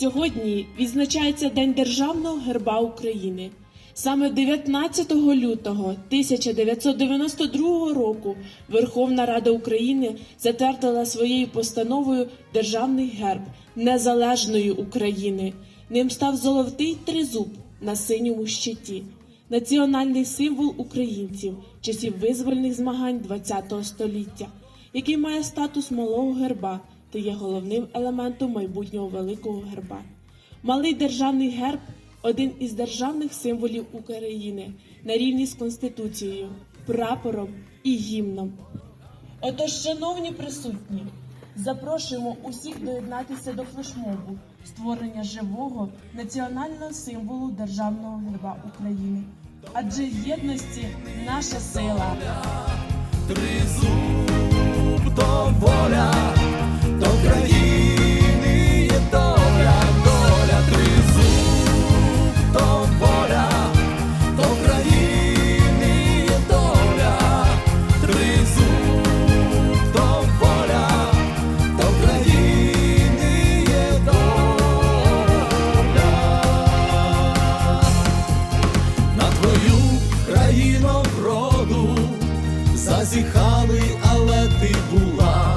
Сьогодні відзначається День Державного герба України. Саме 19 лютого 1992 року Верховна Рада України затвердила своєю постановою Державний герб Незалежної України. Ним став золотий тризуб на синьому щиті, національний символ українців часів визвольних змагань ХХ століття, який має статус малого герба та є головним елементом майбутнього великого герба. Малий державний герб один із державних символів України на рівні з Конституцією, прапором і гімном. Отож, шановні присутні, запрошуємо усіх доєднатися до флешмобу створення живого національного символу державного герба України. Адже єдності наша сила. Тризуб то воля, Твою країну роду зазіхали, але ти була.